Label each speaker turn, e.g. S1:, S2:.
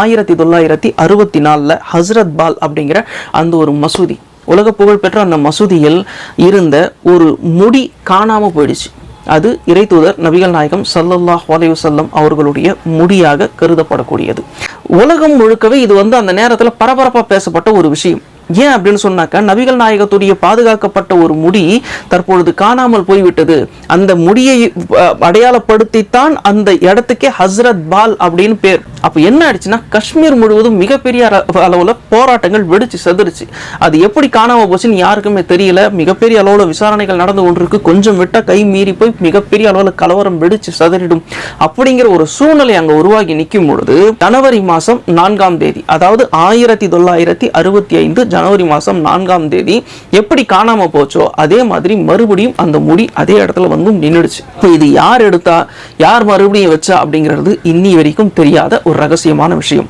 S1: ஆயிரத்தி தொள்ளாயிரத்தி அறுபத்தி நாலில் ஹஸ்ரத் பால் அப்படிங்கிற அந்த ஒரு மசூதி உலக புகழ்பெற்ற அந்த மசூதியில் இருந்த ஒரு முடி காணாம போயிடுச்சு. அது இறைத்தூதர் நபிகள் நாயகம் சல்லல்லாஹ் அலைஹி அவர்களுடைய முடியாக கருதப்படக்கூடியது. உலகம் முழுக்கவே இது வந்து அந்த நேரத்தில் பரபரப்பாக பேசப்பட்ட ஒரு விஷயம். ஏன் அப்படின்னு சொன்னாக்க நபிகள் நாயகத்துடைய பாதுகாக்கப்பட்ட ஒரு முடி தற்பொழுது காணாமல் போய்விட்டது. அந்த முடியை அடையாளப்படுத்தித்தான் அந்த இடத்துக்கே ஹஸ்ரத் பால் அப்படின்னு பேர். அப்ப என்ன ஆயிடுச்சுன்னா காஷ்மீர் முழுவதும் மிகப்பெரிய அளவில் அளவுல போராட்டங்கள் வெடிச்சு செதுருச்சு. அது எப்படி காணாமல் போச்சுன்னு யாருக்குமே தெரியல. மிகப்பெரிய அளவுல விசாரணைகள் நடந்து கொண்டிருக்கு. கொஞ்சம் விட்டா கை மீறி போய் மிகப்பெரிய அளவுல கலவரம் வெடிச்சு சதறிடும். அப்படிங்கிற ஒரு சூழ்நிலை அங்க உருவாகி நிற்கும் பொழுது ஜனவரி மாசம் நான்காம் தேதி அதாவது ஆயிரத்தி தொள்ளாயிரத்தி அறுபத்தி ஐந்து ஜனவரி மாசம் நான்காம் தேதி எப்படி காணாம போச்சோ அதே மாதிரி மறுபடியும் அந்த முடி அதே இடத்துல வந்து நின்றுடுச்சு இப்போ இது யார் எடுத்தா யார் மறுபடியும் வச்சா அப்படிங்கிறது இன்னி வரைக்கும் தெரியாத ஒரு ரகசியமான விஷயம்.